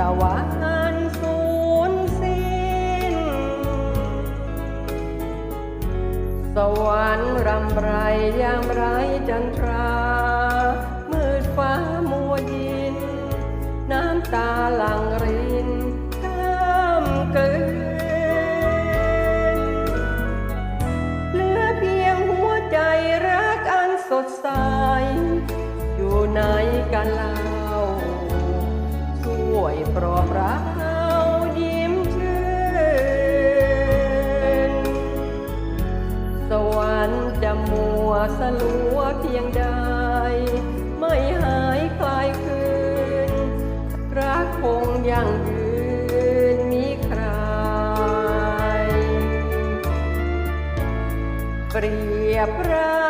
ตะวันสูญสิ้น สวรรค์รำไรยามไรจันทรา มืดฟ้ามัวยิน น้ำตาหลังรินข้ามเกินเหลือเพียงหัวใจรักอันสดใส อยู่ไหนกันล่า ปลอบเรายิ้มชื่น สวรรค์จะมัวสลัวเพียงใด ไม่หายคลายคืน รักคงยังยืนมีใคร เปรียบรั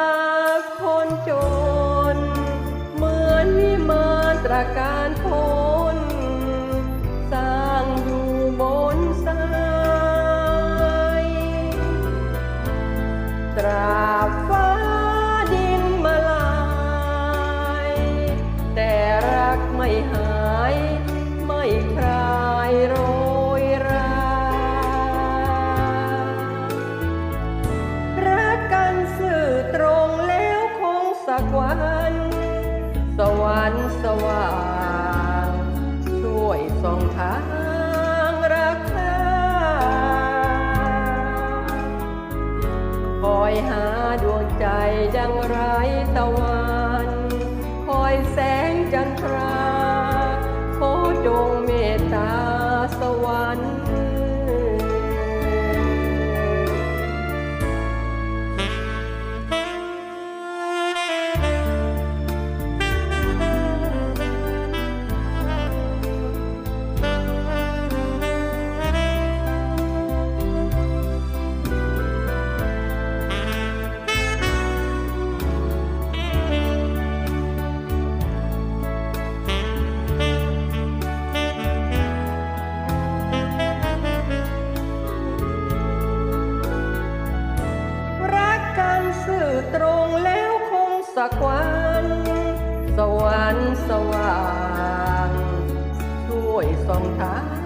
กคนจน เหมือนวิมานตรการพ ไม่หาย ไม่คลายโรยรารักกันสื่อตรงแล้วคงสักวัน สวรรค์สว่าง ช่วยส่องทางรักษาคอยหาดวงใจดังไรตะวัน ตตาสวรรค์ ตรงแล้วคงสักวัน สวรรค์สว่างช่วยส่องทาง